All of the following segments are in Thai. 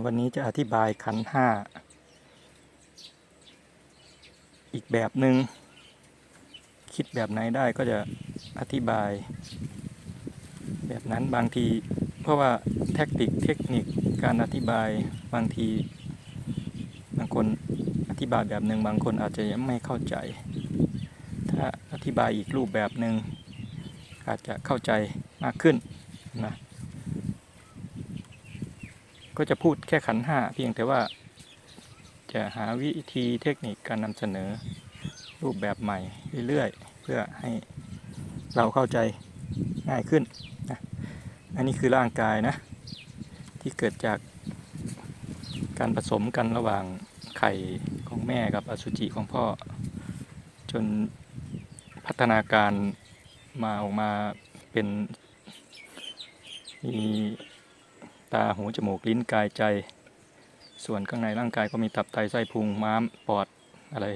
วันนี้จะอธิบายขันห้า อีกแบบหนึ่งคิดแบบไหนได้ก็จะอธิบาย แบบนั้นบางที เพราะว่าแทคนิคเทคนิคการอธิบายบางที บางคนอธิบายแบบหนึ่งบางคนอาจจะยังไม่เข้าใจ ถ้าอธิบายอีกรูปแบบหนึ่งอาจจะเข้าใจมากขึ้นนะ ก็จะพูดแค่ขันห้าเพียงแต่ว่าจะหาวิธีเทคนิคการนำเสนอรูปแบบใหม่เรื่อยๆ เพื่อให้เราเข้าใจง่ายขึ้นนะอันนี้คือร่างกายนะ ที่เกิดจากการผสมกันระหว่างไข่ของแม่กับอสุจิของพ่อ จนพัฒนาการมาออกมาเป็นมี ตาหูจมูกลิ้นกายใจ ส่วนข้างในร่างกายก็มีตับไตไส้พุงม้าม ปอดอะไร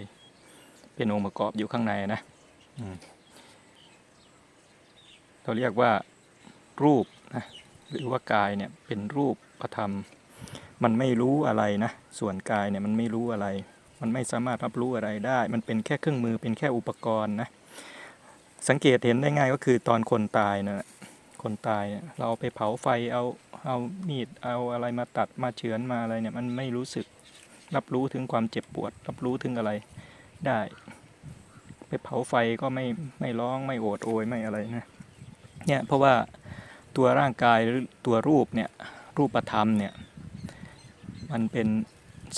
เป็นองค์ประกอบอยู่ข้างในนะอืมเราเรียกว่ารูปนะหรือว่ากายเนี่ยเป็นรูปธรรม มันไม่รู้อะไรนะ ส่วนกายเนี่ยมันไม่รู้อะไร มันไม่สามารถรับรู้อะไรได้ มันเป็นแค่เครื่องมือเป็นแค่อุปกรณ์นะสังเกตเห็นได้ง่ายก็คือตอนคนตายนะคนตายเนี่ยเราเอาไปเผาไฟเอา เอามีดเอาอะไรมาตัดมาเฉือนมาอะไรเนี่ยมันไม่รู้สึกรับรู้ถึงความเจ็บปวด รับรู้ถึงอะไรได้ ไปเผาไฟก็ไม่ไม่ร้องไม่โอดโอยไม่อะไรนะเนี่ยเพราะว่าตัวร่างกายหรือตัวรูปเนี่ยรูปธรรมเนี่ยมันเป็น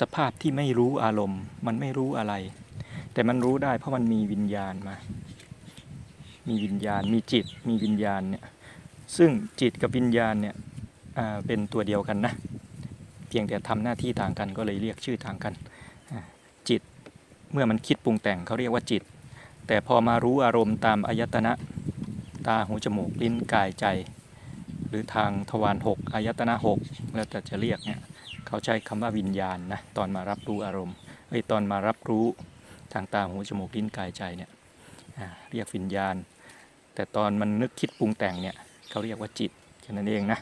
สภาพที่ไม่รู้อารมณ์ มันไม่รู้อะไร แต่มันรู้ได้เพราะมันมีวิญญาณมา มีวิญญาณมีจิตมีวิญญาณเนี่ยซึ่งจิตกับวิญญาณเนี่ย เป็นตัวเดียวกันนะ เพียงแต่ทำหน้าที่ต่างกันก็เลยเรียกชื่อต่างกัน จิตเมื่อมันคิดปรุงแต่งเขาเรียกว่าจิต แต่พอมารู้อารมณ์ตามอายตนะตาหูจมูกลิ้นกายใจ หรือทางทวารหกอายตนะหกแล้วแต่จะเรียกเนี่ยเขาใช้คำว่าวิญญาณนะตอนมารับรู้อารมณ์ไอ้ตอนมารับรู้ทางตาหูจมูกลิ้นกายใจเนี่ยอ่าเรียกวิญญาณ แต่ตอนมันนึกคิดปรุงแต่งเนี่ยเขาเรียกว่าจิตแค่นั้นเองนะ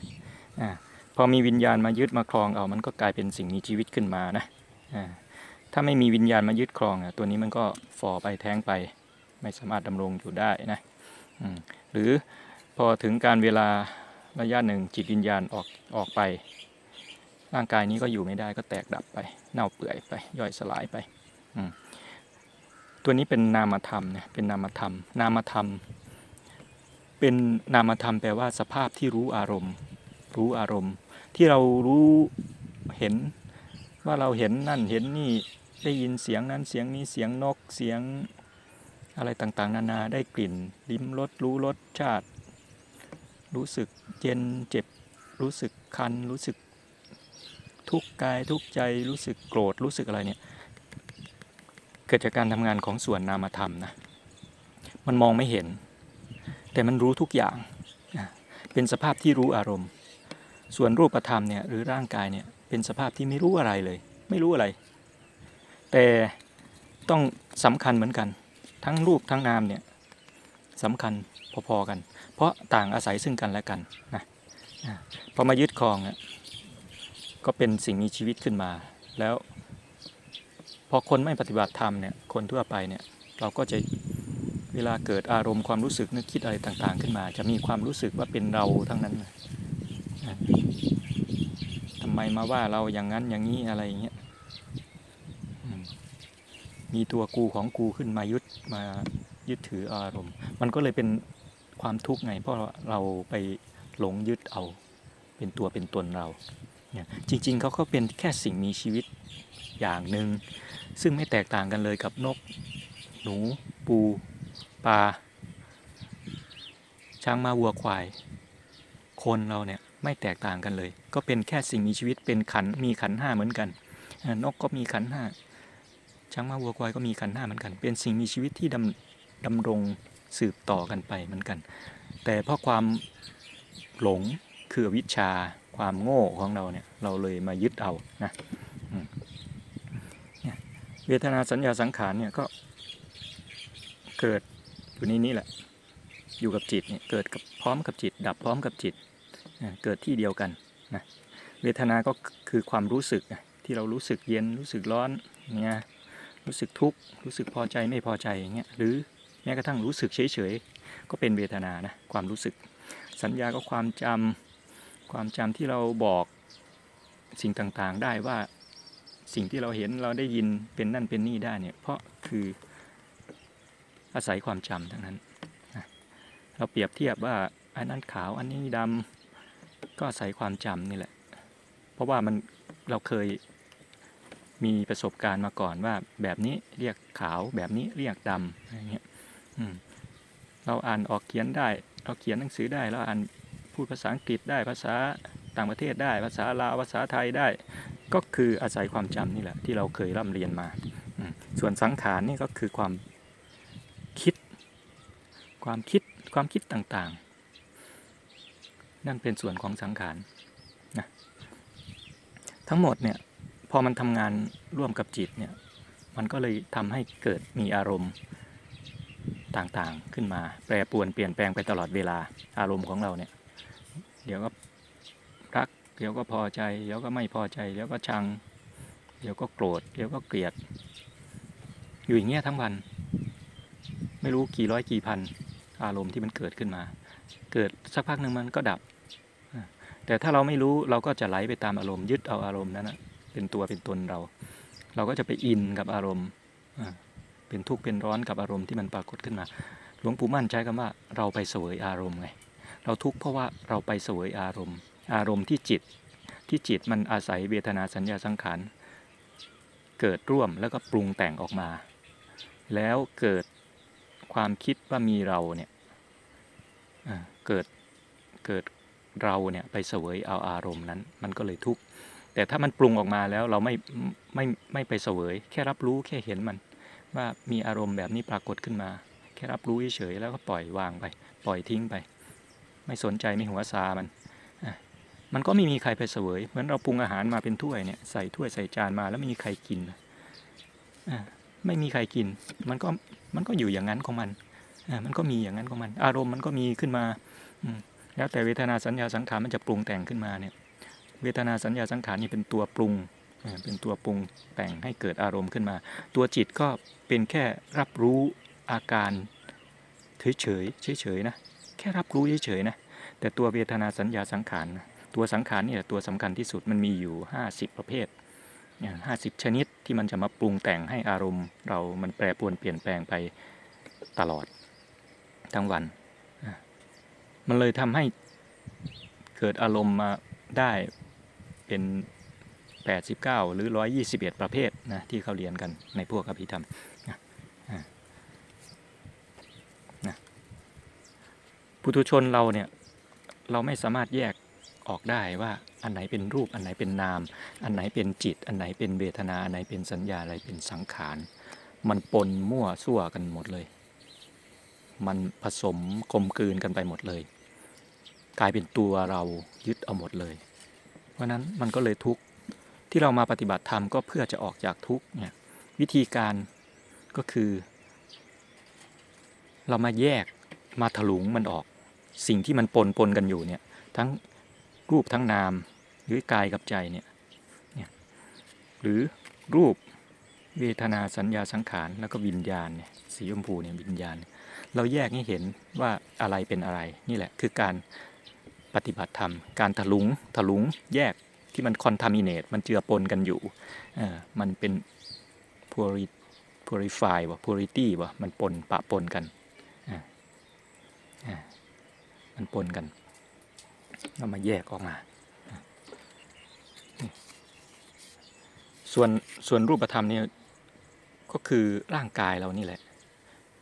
พอมีวิญญาณมายึดมาครองเอามันก็กลายเป็นสิ่งมีชีวิตขึ้นมานะถ้าไม่มีวิญญาณมายึดครองอะตัวนี้มันก็ฝ่อไปแท้งไป ไม่สามารถดำรงอยู่ได้นะหรือพอถึงการเวลาระยะหนึ่งจิตวิญญาณออกออกไป ร่างกายนี้ก็อยู่ไม่ได้ก็แตกดับไป เน่าเปื่อยไป ย่อยสลายไปตัวนี้เป็นนามธรรมเนี่ยเป็นนามธรรม นามธรรม เป็นนามธรรมแปลว่าสภาพที่รู้อารมณ์ รู้อารมณ์ ที่เรารู้เห็นว่าเราเห็นนั่นเห็นนี่ได้ยินเสียงนั้นเสียงนี้เสียงนกเสียงอะไรต่างๆ นานาได้กลิ่น ลิ้มรสรู้รสชาติ รู้สึกเย็นเจ็บ รู้สึกคัน รู้สึกทุกข์กายทุกข์ใจรู้สึกโกรธรู้สึกอะไรเนี่ยเกิดจากการทำงานของส่วนนามธรรมนะมันมองไม่เห็น แต่มันรู้ทุกอย่าง เป็นสภาพที่รู้อารมณ์ ส่วนรูปธรรมเนี่ยหรือร่างกายเนี่ยเป็นสภาพที่ไม่รู้อะไรเลย ไม่รู้อะไร แต่ต้องสำคัญเหมือนกัน ทั้งรูปทั้งนามเนี่ยสำคัญพอๆกัน เพราะต่างอาศัยซึ่งกันและกันนะพอมายึดครองก็เป็นสิ่งมีชีวิตขึ้นมา แล้ว พอคนไม่ปฏิบัติธรรมเนี่ยคนทั่วไปเนี่ยเราก็จะเวลาเกิดอารมณ์ความรู้สึกนึกคิดอะไรต่างๆ ขึ้นมา จะมีความรู้สึกว่าเป็นเราทั้งนั้นนะ ทำไมมาว่าเราอย่างนั้นอย่างนี้อะไรอย่างเงี้ยมมีตัวกูของกูขึ้นมายึดมายึดถืออารมณ์ มันก็เลยเป็นความทุกข์ไง เพราะเราไปหลงยึดเอา เป็นตัวเป็นตนเราเนี่ยจริง ๆเขาก็เป็นแค่สิ่งมีชีวิตอย่างหนึ่งซึ่งไม่แตกต่างกันเลยกับนก หนู ปูปลาช้างมาวัวควาย คนเราเนี่ย ไม่แตกต่างกันเลย ก็เป็นแค่สิ่งมีชีวิตเป็นขันมีขันห้าเหมือนกัน นกก็มีขันห้าช้างมาวัวควายก็มีขันห้าเหมือนกัน เป็นสิ่งมีชีวิตที่ดำดำรงสืบต่อกันไปเหมือนกัน แต่เพราะความหลงคือวิชาความโง่ของเราเนี่ยเราเลยมายึดเอานี่เวทนาสัญญาสังขารเนี่ยก็เกิดอยู่ในนี้แหละ อยู่กับจิตเนี่ยเกิดกับพร้อมกับจิต ดับพร้อมกับจิต เกิดที่เดียวกันนะเวทนาก็คือความรู้สึกที่เรารู้สึกเย็นรู้สึกร้อนเนี่ยรู้สึกทุกข์รู้สึกพอใจไม่พอใจอย่างเงี้ยหรือแม้กระทั่งรู้สึกเฉยๆก็เป็นเวทนานะความรู้สึก สัญญาก็ความจำความจำที่เราบอกสิ่งต่างๆได้ว่าสิ่งที่เราเห็นเราได้ยินเป็นนั่นเป็นนี่ได้เนี่ยเพราะคืออาศัยความจำทั้งนั้นเราเปรียบเทียบว่าอันนั้นขาวอันนี้ดำ ก็อาศัยความจำนี่แหละ เพราะว่ามันเราเคยมีประสบการณ์มาก่อนว่า แบบนี้เรียกขาวแบบนี้เรียกดำอะไรเงี้ยอืมเราอ่านออกเขียนได้ เราเขียนหนังสือได้เราอ่านพูดภาษาอังกฤษได้ภาษาต่างประเทศได้ ภาษาลาวภาษาไทยได้ ก็คืออาศัยความจำนี่แหละที่เราเคยร่ำเรียนมา ส่วนสังขารนี่ก็คือความคิด ความคิดความคิดต่างๆ นั่นเป็นส่วนของสังขารนะทั้งหมดเนี่ยพอมันทำงานร่วมกับจิตเนี่ยมันก็เลยทำให้เกิดมีอารมณ์ต่างๆขึ้นมา แปรปรวนเปลี่ยนแปลงไปตลอดเวลาอารมณ์ของเราเนี่ยเดี๋ยวก็รักเดี๋ยวก็พอใจเดี๋ยวก็ไม่พอใจเดี๋ยวก็ชัง เดี๋ยวก็โกรธเดี๋ยวก็เกลียด อยู่อย่างเงี้ยทั้งวัน ไม่รู้กี่ร้อยกี่พัน อารมณ์ที่มันเกิดขึ้นมา เกิดสักพักหนึ่งมันก็ดับ แต่ถ้าเราไม่รู้เราก็จะไหลไปตามอารมณ์ยึดเอาอารมณ์นั้นนะเป็นตัวเป็นตนเรา เราก็จะไปอินกับอารมณ์เป็นทุกข์เป็นร้อนกับอารมณ์ที่มันปรากฏขึ้นมา หลวงปู่มั่นใช้คำว่าเราไปเสวยอารมณ์ไง เราทุกข์เพราะว่าเราไปเสวยอารมณ์ อารมณ์ที่จิตที่จิตมันอาศัยเวทนาสัญญาสังขารเกิดร่วมแล้วก็ปรุงแต่งออกมา แล้วเกิดความคิดว่ามีเราเนี่ยเกิดเกิด เราเนี่ยไปเสวยเอาอารมณ์นั้น มันก็เลยทุกข์แต่ถ้ามันปรุงออกมาแล้วเราไม่ไม่ไม่ไปเสวย แค่รับรู้แค่เห็นมัน ว่ามีอารมณ์แบบนี้ปรากฏขึ้นมา แค่รับรู้เฉยๆแล้วก็ปล่อยวางไป ปล่อยทิ้งไป ไม่สนใจไม่หัวซามันมันก็ไม่มีใครไปเสวย เหมือนเราปรุงอาหารมาเป็นถ้วยเนี่ยใส่ถ้วยใส่จานมาแล้วไม่มีใครกินไม่มีใครกิน มันก็มันก็อยู่อย่างนั้นของมันมันก็มีอย่างนั้นของมัน อารมณ์มันก็มีขึ้นมาอื แล้วแต่เวทนาสัญญาสังขารมันจะปรุงแต่งขึ้นมาเนี่ยเวทนาสัญญาสังขารนี่เป็นตัวปรุงเป็นตัวปรุงแต่งให้เกิดอารมณ์ขึ้นมา ตัวจิตก็เป็นแค่รับรู้อาการเฉยๆเฉยนะแค่รับรู้เฉยๆนะแต่ตัวเวทนาสัญญาสังขารตัวสังขารนี่แหละตัวสำคัญที่สุดมันมีอยู่ 50 ประเภทห้าสิบชนิดที่มันจะมาปรุงแต่งให้อารมณ์ เรามันแปรปรวนเปลี่ยนแปลงไปตลอดทั้งวัน มันเลยทำให้เกิดอารมณ์มาได้เป็น 89 หรือ 121 ประเภทนะที่เขาเรียนกันในพวกอภิธรรมนะอะนะปุถุชนเราเนี่ย เราไม่สามารถแยกออกได้ว่าอันไหนเป็นรูปอันไหนเป็นนาม อันไหนเป็นจิต อันไหนเป็นเวทนา อันไหนเป็นสัญญาอะไรเป็นสังขาร มันปนมั่วซั่วกันหมดเลย มันผสมกลมกลืนกันไปหมดเลย กลายเป็นตัวเรายึดเอาหมดเลย เพราะนั้นมันก็เลยทุกข์ที่เรามาปฏิบัติธรรมก็เพื่อจะออกจากทุกข์เนี่ยวิธีการก็คือ เรามาแยกมาถลุงมันออก สิ่งที่มันปนปนกันอยู่เนี่ยทั้งรูปทั้งนามหรือกายกับใจเนี่ยเนี่ยหรือรูปเวทนาสัญญาสังขารแล้วก็วิญญาณเนี่ยสีชมพูเนี่ยวิญญาณ เราแยกให้เห็นว่าอะไรเป็นอะไรนี่แหละคือการ ปฏิบัติธรรม การถลุงถลุงแยกที่มันคอนทามิเนตมันเจือปนกันอยู่มันเป็น puri purify ว่ะ purity ว่ะมันปนปะปนกันอ่าอ่ามันปนกันเรามาแยกออกมา ส่วนส่วนรูปธรรมเนี่ยก็คือร่างกายเรานี่แหละ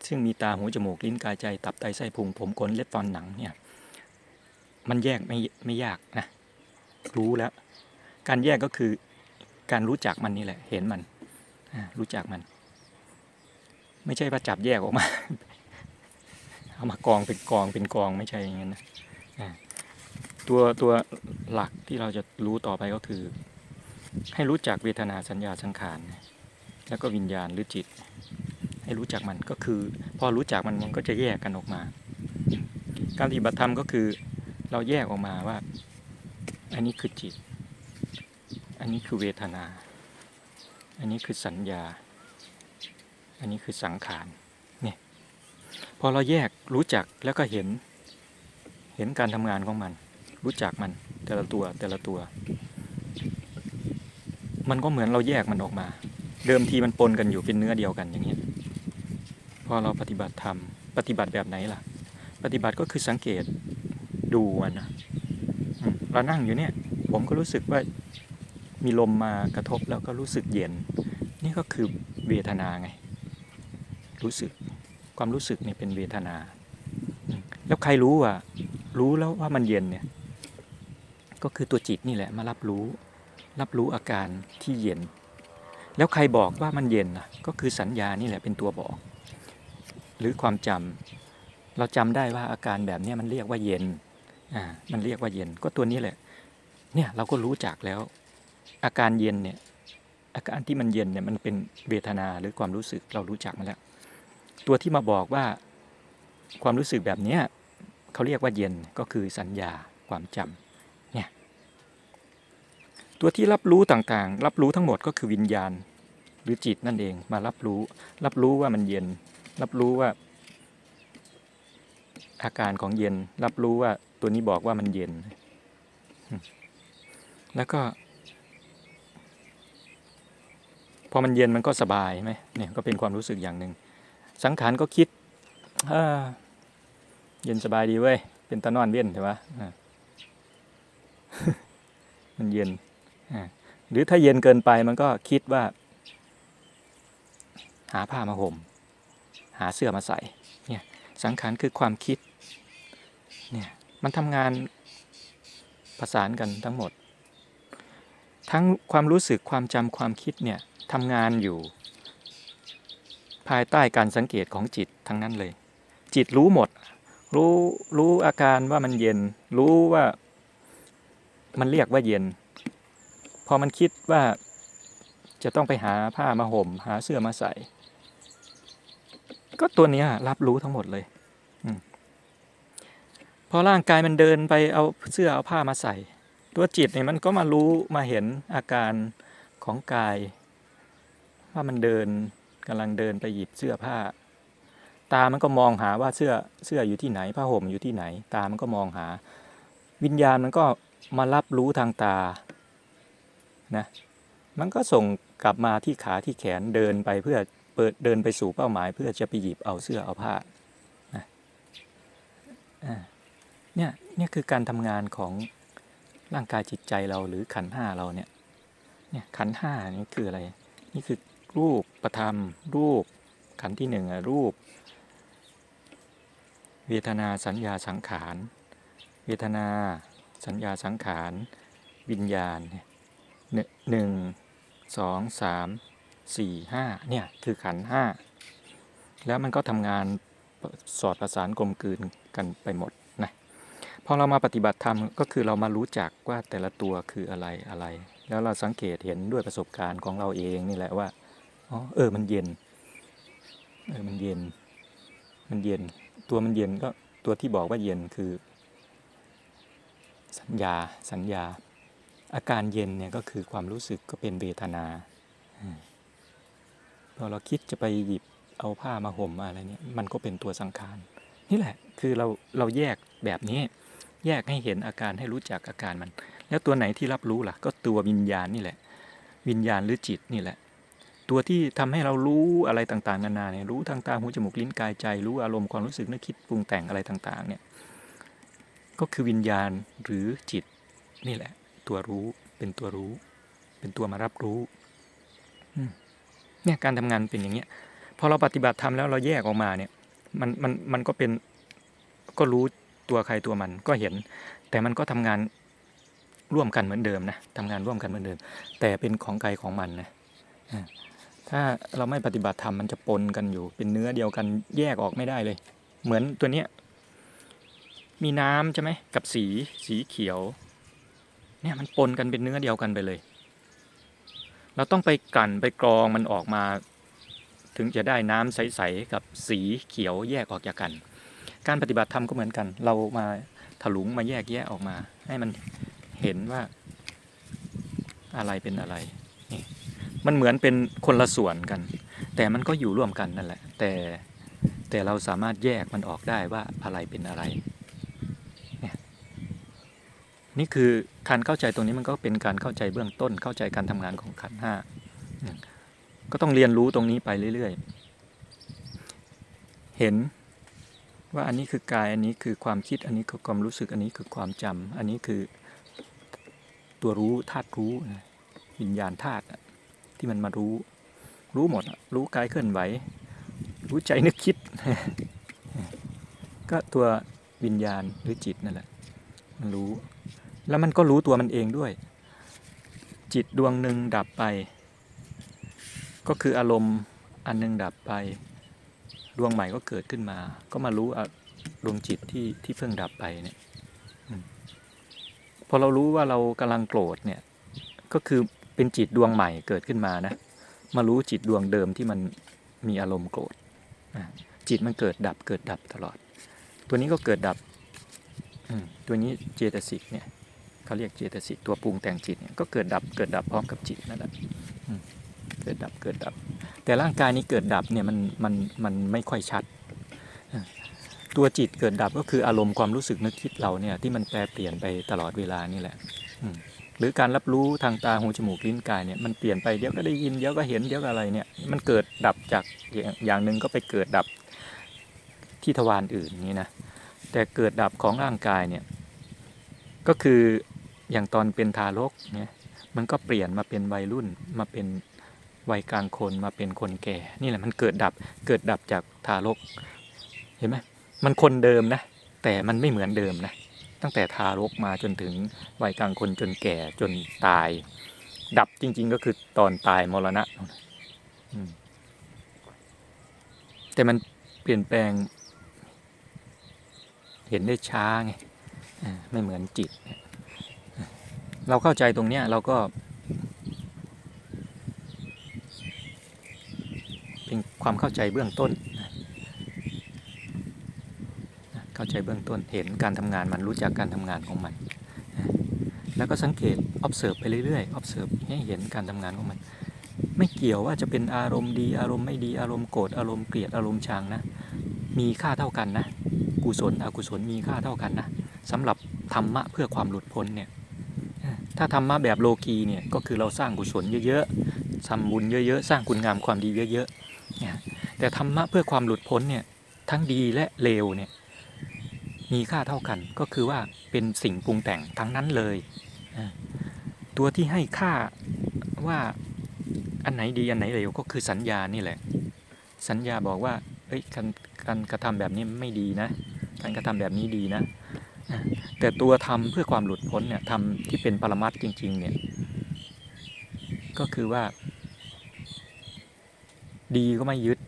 ซึ่งมีตาหูจมูกลิ้นกายใจตับไตไส้พุงผมขนเล็บฟันหนังเนี่ย มันแยกไม่ไม่ยากนะ รู้แล้ว การแยกก็คือการรู้จักมันนี่แหละ เห็นมันรู้จักมัน ไม่ใช่ว่าจับแยกออกมา เอามากองเป็นกองเป็นกองไม่ใช่อย่างนั้นนะตัวตัวหลักที่เราจะรู้ต่อไปก็คือ ให้รู้จักเวทนาสัญญาสังขารแล้วก็วิญญาณหรือจิต ให้รู้จักมันก็คือ พอรู้จักมันมันก็จะแยกกันออกมา การปฏิบัติธรรมก็คือ เราแยกออกมาว่า อันนี้คือจิต อันนี้คือเวทนา อันนี้คือสัญญา อันนี้คือสังขารเนี่ยพอเราแยกรู้จักแล้วก็เห็น เห็นการทำงานของมัน รู้จักมันแต่ละตัวแต่ละตัว มันก็เหมือนเราแยกมันออกมา เดิมทีมันปนกันอยู่เป็นเนื้อเดียวกันอย่างเงี้พอเราปฏิบัติธรรมปฏิบัติแบบไหนล่ะ ปฏิบัติก็คือสังเกต ดูมันนะเรานั่งอยู่เนี่ย ผมก็รู้สึกว่ามีลมมากระทบแล้วก็รู้สึกเย็น นี่ก็คือเวทนาไง รู้สึกความรู้สึกเนี่ยเป็นเวทนา แล้วใครรู้ว่ารู้แล้วว่ามันเย็นเนี่ย ก็คือตัวจิตนี่แหละมารับรู้ รับรู้อาการที่เย็น แล้วใครบอกว่ามันเย็นล่ะ ก็คือสัญญานี่แหละเป็นตัวบอก หรือความจำเราจำได้ว่าอาการแบบนี้มันเรียกว่าเย็น อ่ามันเรียกว่าเย็นก็ตัวนี้แหละ เนี่ยเราก็รู้จักแล้ว อาการเย็นเนี่ยอาการที่มันเย็นเนี่ยมันเป็นเวทนาหรือความรู้สึกเรารู้จักมาแล้ว ตัวที่มาบอกว่าความรู้สึกแบบเนี้ยเขาเรียกว่าเย็นก็คือสัญญาความจำเนี่ยตัวที่รับรู้ต่างๆ รับรู้ทั้งหมดก็คือวิญญาณหรือจิตนั่นเองมารับรู้ รับรู้ว่ามันเย็น รับรู้ว่า อาการของเย็น รับรู้ว่าตัวนี้บอกว่ามันเย็น แล้วก็ พอมันเย็นมันก็สบายไหมเนี่ยก็เป็นความรู้สึกอย่างหนึ่ง สังขารก็คิดเย็นสบายดีเว้ย เป็นตะนอนเวียนใช่ปะอ่ามันเย็น หรือถ้าเย็นเกินไปมันก็คิดว่า หาผ้ามาห่ม หาเสื้อมาใส่ เนี่ย สังขารคือความคิด มันทำงานประสานกันทั้งหมด ทั้งความรู้สึกความจำความคิดเนี่ยทำงานอยู่ ภายใต้การสังเกตของจิตทั้งนั้นเลย จิตรู้หมด รู้รู้อาการว่ามันเย็น รู้ว่ามันเรียกว่าเย็น พอมันคิดว่าจะต้องไปหาผ้ามาห่ม หาเสื้อมาใส่ ก็ตัวเนี้ยรับรู้ทั้งหมดเลย อร่างกายมันเดินไปเอาเสื้อเอาผ้ามาใส่ ตัวจิตเนี่ยมันก็มารู้มาเห็นอาการของกาย ว่ามันเดินกำลังเดินไปหยิบเสื้อผ้า ตามันก็มองหาว่าเสื้อเสื้ออยู่ที่ไหนผ้าห่มอยู่ที่ไหน ตามันก็มองหา วิญญาณมันก็มารับรู้ทางตานะมันก็ส่งกลับมาที่ขาที่แขนเดินไปเพื่อเปิดเดินไปสู่เป้าหมาย เพื่อจะไปหยิบเอาเสื้อเอาผ้านะอ่า เนี่ยเนี่ยคือการทำงานของร่างกายจิตใจเราหรือขันห้าเราเนี่ยเนี่ยขันห้านี่คืออะไร นี่คือรูปประธรรม รูปขันที่หนึ่งอะรูป เวทนาสัญญาสังขาร เวทนา สัญญาสังขาร วิญญาณเนี่ยหนึ่งสองสามสี่ห้าเนี่ยคือขันห้าแล้วมันก็ทำงานสอดประสานกลมกลืนกันไปหมด พอเรามาปฏิบัติธรรมก็คือเรามารู้จักว่าแต่ละตัวคืออะไรอะไร แล้วเราสังเกตเห็นด้วยประสบการณ์ของเราเองนี่แหละว่าอ๋อเออมันเย็นเออมันเย็น มันเย็น ตัวมันเย็นก็ตัวที่บอกว่าเย็นคือ สัญญาสัญญา อาการเย็นเนี่ยก็คือความรู้สึกก็เป็นเวทนาพอเราคิดจะไปหยิบเอาผ้ามาห่มมาอะไรเนี่ยมันก็เป็นตัวสังขารนี่แหละคือเราเราแยกแบบนี้ แยกให้เห็นอาการให้รู้จักอาการมัน แล้วตัวไหนที่รับรู้ล่ะ ก็ตัววิญญาณนี่แหละ วิญญาณหรือจิตนี่แหละ ตัวที่ทำให้เรารู้อะไรต่างๆนานาเนี่ยรู้ทางตาหูจมูกลิ้นกายใจ รู้อารมณ์ความรู้สึกนึกคิดปรุงแต่งอะไรต่างๆเนี่ยก็คือวิญญาณหรือจิตนี่แหละ ตัวรู้เป็นตัวรู้ เป็นตัวมารับรู้เนี่ยการทำงานเป็นอย่างเงี้ยพอเราปฏิบัติธรรมแล้วเราแยกออกมาเนี่ย มันมันมันก็เป็นก็รู้ ตัวใครตัวมันก็เห็น แต่มันก็ทำงานร่วมกันเหมือนเดิมนะทำงานร่วมกันเหมือนเดิม แต่เป็นของใครของมันนะถ้าเราไม่ปฏิบัติธรรมมันจะปนกันอยู่ เป็นเนื้อเดียวกันแยกออกไม่ได้เลย เหมือนตัวเนี้ยมีน้ำใช่ไหมกับสีสีเขียว เนี่ยมันปนกันเป็นเนื้อเดียวกันไปเลย เราต้องไปกลั่นไปกรองมันออกมา ถึงจะได้น้ำใสๆกับสีเขียวแยกออกจากกัน การปฏิบัติธรรมก็เหมือนกัน เรามาถลุงมาแยกแยะออกมา ให้มันเห็นว่าอะไรเป็นอะไรนี่มันเหมือนเป็นคนละส่วนกัน แต่มันก็อยู่ร่วมกันนั่นแหละ แต่แต่เราสามารถแยกมันออกได้ว่าอะไรเป็นอะไรนี่คือการเข้าใจตรงนี้มันก็เป็นการเข้าใจเบื้องต้นเข้าใจการทำงานของขันห้าก็ต้องเรียนรู้ตรงนี้ไปเรื่อยๆ เห็น ว่าอันนี้คือกายอันนี้คือความคิดอันนี้คือความรู้สึกอันนี้คือความจำอันนี้คือตัวรู้ธาตุรู้วิญญาณธาตุที่มันมารู้ รู้หมดรู้กายเคลื่อนไหว รู้ใจนึกคิด ก็ตัววิญญาณหรือจิตนั่นแหละมันรู้ แล้วมันก็รู้ตัวมันเองด้วย จิตดวงหนึ่งดับไป ก็คืออารมณ์อันหนึ่งดับไป ดวงใหม่ก็เกิดขึ้นมา ก็มารู้ดวงจิตที่ที่เพิ่งดับไปเนี่ยพอเรารู้ว่าเรากำลังโกรธเนี่ย ก็คือเป็นจิตดวงใหม่เกิดขึ้นมานะ มารู้จิตดวงเดิมที่มันมีอารมณ์โกรธจิตมันเกิดดับเกิดดับตลอด ตัวนี้ก็เกิดดับตัวนี้เจตสิกเนี่ยเขาเรียกเจตสิกตัวปรุงแต่งจิตเนี่ยก็เกิดดับเกิดดับพร้อมกับจิตนั่นแหละเกิดดับเกิดดับ แต่ร่างกายนี้เกิดดับเนี่ยมันมันมันไม่ค่อยชัด ตัวจิตเกิดดับก็คืออารมณ์ความรู้สึกนึกคิดเราเนี่ยที่มันแปรเปลี่ยนไปตลอดเวลานี่แหละหรือการรับรู้ทางตาหูจมูกลิ้นกายเนี่ยมันเปลี่ยนไปเดี๋ยวก็ได้ยินเดี๋ยวก็เห็นเดี๋ยวก็อะไรเนี่ยมันเกิดดับจากอย่างหนึ่งก็ไปเกิดดับที่ทวารอื่นนี่นะแต่เกิดดับของร่างกายเนี่ยก็คืออย่างตอนเป็นทารกเนี่ยมันก็เปลี่ยนมาเป็นวัยรุ่นมาเป็น วัยกลางคนมาเป็นคนแก่ นี่แหละมันเกิดดับเกิดดับจากทารก เห็นไหมมันคนเดิมนะ แต่มันไม่เหมือนเดิมนะ ตั้งแต่ทารกมาจนถึงวัยกลางคนจนแก่จนตาย ดับจริง ๆ ก็คือตอนตายมรณะแต่มันเปลี่ยนแปลง เห็นได้ช้าไงไม่เหมือนจิต เราเข้าใจตรงเนี้ยเราก็ เป็น ความเข้าใจเบื้องต้น เข้าใจเบื้องต้นเห็นการทำงานมันรู้จักการทำงานของมัน แล้วก็สังเกต observe ไปเรื่อยๆ observe ให้เห็นการทำงานของมัน ไม่เกี่ยวว่าจะเป็นอารมณ์ดีอารมณ์ไม่ดีอารมณ์โกรธอารมณ์เกลียดอารมณ์ชังนะ มีค่าเท่ากันนะ กุศลอกุศลมีค่าเท่ากันนะสำหรับธรรมะเพื่อความหลุดพ้นเนี่ยถ้าธรรมะแบบโลกีเนี่ยก็คือเราสร้างกุศลเยอะๆทำบุญเยอะๆ สร้างคุณงามความดีเยอะๆ แต่ธรรมะเพื่อความหลุดพ้นเนี่ยทั้งดีและเลวเนี่ยมีค่าเท่ากันก็คือว่าเป็นสิ่งปรุงแต่งทั้งนั้นเลย ตัวที่ให้ค่าว่าอันไหนดีอันไหนเลวก็คือสัญญานี่แหละ สัญญาบอกว่าเอ้ยการการกระทำแบบนี้ไม่ดีนะ การกระทำแบบนี้ดีนะ แต่ตัวทำเพื่อความหลุดพ้นเนี่ยทำที่เป็นปรมัตจริงๆเนี่ยก็คือว่า ดีก็ไม่ยึด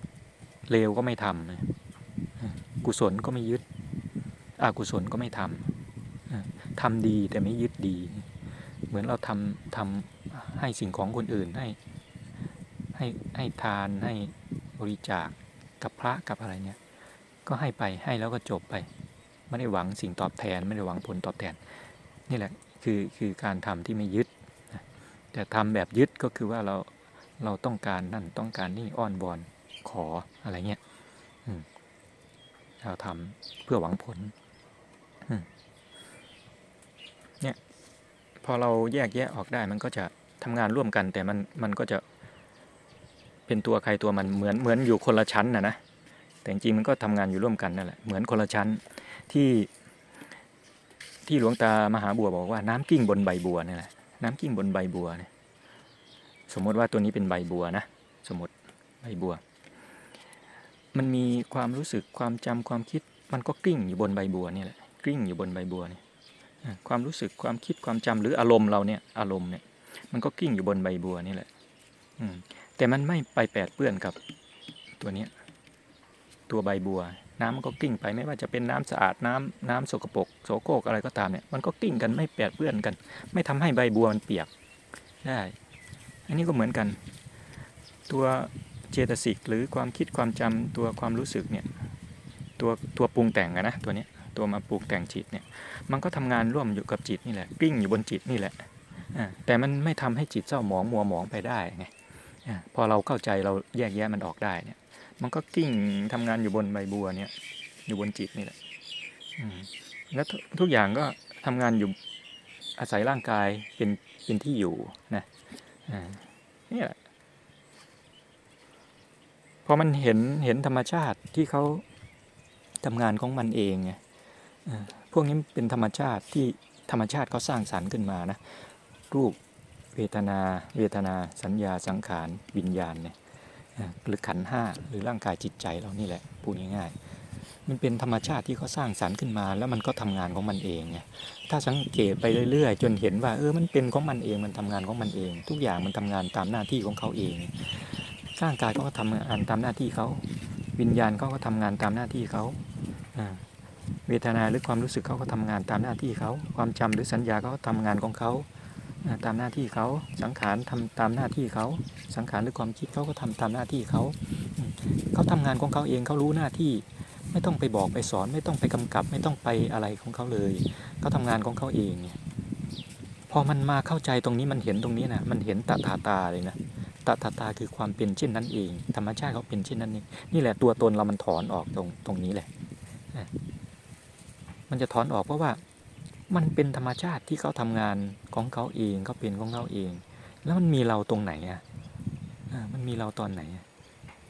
เลวก็ไม่ทำนะกุศลก็ไม่ยึดอกุศลก็ไม่ทำทำดีแต่ไม่ยึดดี เหมือนเราทำทำให้สิ่งของคนอื่นให้ให้ให้ทานให้บริจาคกับพระกับอะไรเนี่ย ก็ให้ไปให้แล้วก็จบไป ไม่ได้หวังสิ่งตอบแทน ไม่ได้หวังผลตอบแทน นี่แหละคือคือการทำที่ไม่ยึด แต่ทำแบบยึดก็คือว่าเราเราต้องการนั่นต้องการนี่อ้อนวอน ขออะไรเงี้ยเราทำเพื่อหวังผลเนี่ยพอเราแยกแยะออกได้มันก็จะทำงานร่วมกัน แต่มันมันก็จะเป็นตัวใครตัวมันเหมือนเหมือนอยู่คนละชั้นนะนะแต่จริงมันก็ทำงานอยู่ร่วมกันนั่นแหละเหมือนคนละชั้นที่ที่หลวงตามหาบัวบอกว่าน้ำกิ้งบนใบบัวนี่แหละน้ำกิ้งบนใบบัวเนี่ยสมมติว่าตัวนี้เป็นใบบัวนะ สมมติใบบัว มันมีความรู้สึกความจำความคิด มันก็กลิ้งอยู่บนใบบัวนี่แหละกลิ้งอยู่บนใบบัวนี่อะความรู้สึกความคิดความจำหรืออารมณ์เราเนี่ยอารมณ์เนี่ยมันก็กลิ้งอยู่บนใบบัวนี่แหละอืมแต่มันไม่ไปแปดเปื้อนกับตัวเนี้ยตัวใบบัว น้ำมันก็กิ้งไปไม่ว่าจะเป็นน้ำสะอาดน้ำน้ำสกปรกโสโครกอะไรก็ตามเนี่ยมันก็กิ้งกันไม่แปดเปื้อนกัน ไม่ทำให้ใบบัวมันเปียกได้ อันนี้ก็เหมือนกัน ตัว เจตสิกหรือความคิดความจำตัวความรู้สึกเนี่ยตัวตัวปรุงแต่งอะนะตัวเนี้ยตัวมาปรุงแต่งจิตเนี่ยมันก็ทำงานร่วมอยู่กับจิตนี่แหละกิ้งอยู่บนจิตนี่แหละแต่มันไม่ทำให้จิตเศร้าหมองมัวหมองไปได้ไงพอเราเข้าใจเราแยกแยะมันออกได้เนี่ยมันก็กิ้งทำงานอยู่บนใบบัวเนี่ยอยู่บนจิตนี่แหละแล้วทุกอย่างก็ทำงานอยู่อาศัยร่างกายเป็นเป็นที่อยู่นะนี่แหละ พอมันเห็นเห็นธรรมชาติที่เขาทำงานของมันเองไงพวกนี้เป็นธรรมชาติที่ธรรมชาติเขาสร้างสรรค์ขึ้นมานะรูปเวทนา เวทนาสัญญาสังขารวิญญาณเนี่ยหรือขันห้าหรือร่างกายจิตใจเรานี่แหละพูดง่ายๆมันเป็นธรรมชาติที่เขาสร้างสรรค์ขึ้นมา แล้วมันก็ทำงานของมันเองไงถ้าสังเกตไปเรื่อยๆ จนเห็นว่าเออมันเป็นของมันเองมันทำงานของมันเอง ทุกอย่างมันทำงานตามหน้าที่ของเขาเอง ร่างกายเขาก็ทำงานตามหน้าที่เขา วิญญาณเขาก็ทำงานตามหน้าที่เขาเวทนาหรือความรู้สึกเขาก็ทำงานตามหน้าที่เขา ความจำหรือสัญญาเขาก็ทำงานของเขาตามหน้าที่เขาสังขารทำตามหน้าที่เขา สังขารหรือความคิดเขาก็ทำตามหน้าที่เขา เขาทำงานของเขาเองเขารู้หน้าที่ ไม่ต้องไปบอกไปสอน ไม่ต้องไปกำกับ ไม่ต้องไปอะไรของเขาเลยเขาทำงานของเขาเองเนี่ยพอมันมาเข้าใจตรงนี้มันเห็นตรงนี้นะมันเห็นตาตาเลยนะ ตถาตาคือความเป็นเช่นนั้นเอง ธรรมชาติเขาเป็นเช่นนั้นเองนี่แหละตัวตนเรามันถอนออกตรงตรงนี้แหละมันจะถอนออกเพราะว่ามันเป็นธรรมชาติที่เขาทำงานของเขาเองเขาเป็นของเขาเอง แล้วมันมีเราตรงไหนอะมันมีเราตอนไหน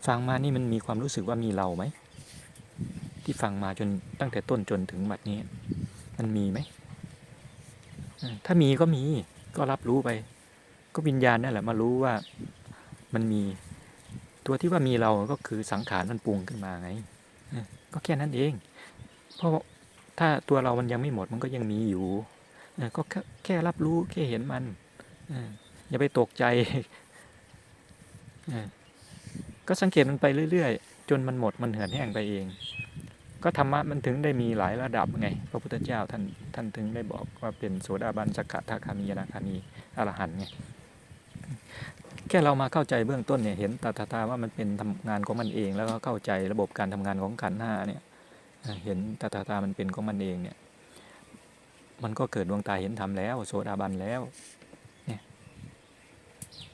ฟังมานี่มันมีความรู้สึกว่ามีเราไหมที่ฟังมาจนตั้งแต่ต้นจนถึงบัดนี้ มันมีไหมถ้ามีก็มีก็รับรู้ไป ก็วิญญาณนั่นแหละมารู้ว่า มันมี ตัวที่ว่ามีเราก็คือสังขารมันปรุงขึ้นมาไงก็แค่นั้นเอง เพราะถ้าตัวเรามันยังไม่หมดมันก็ยังมีอยู่ก็แค่แค่รับรู้แค่เห็นมันอย่าไปตกใจก็สังเกตมันไปเรื่อยๆ จนมันหมดมันเหือดแห้งไปเอง ก็ธรรมะมันถึงได้มีหลายระดับไง พระพุทธเจ้าท่านท่านถึงได้บอกว่าเป็นโสดาบันสกทาคามีนาคามีอรหันต์ไง ค่เรามาเข้าใจเบื้องต้นเนี่ยเห็นตาตาว่ามันเป็นทำงานของมันเอง แล้วก็เข้าใจระบบการทำงานของขันห้าเนี่ยเห็นตถาตามันเป็นของมันเองเนี่ยมันก็เกิดดวงตาเห็นธรรมแล้ว โสดาบันแล้วเนี่ย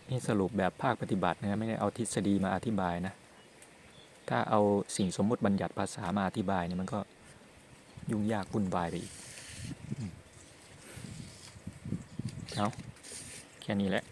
นี่สรุปแบบภาคปฏิบัตินะไม่ได้เอาทฤษฎีมาอธิบายนะถ้าเอาสิ่งสมมุติบัญญัติภาษามาอธิบายเนี่ยมันก็ยุ่งยากวุ่นวายไปอีกเอาแค่นี้แหละ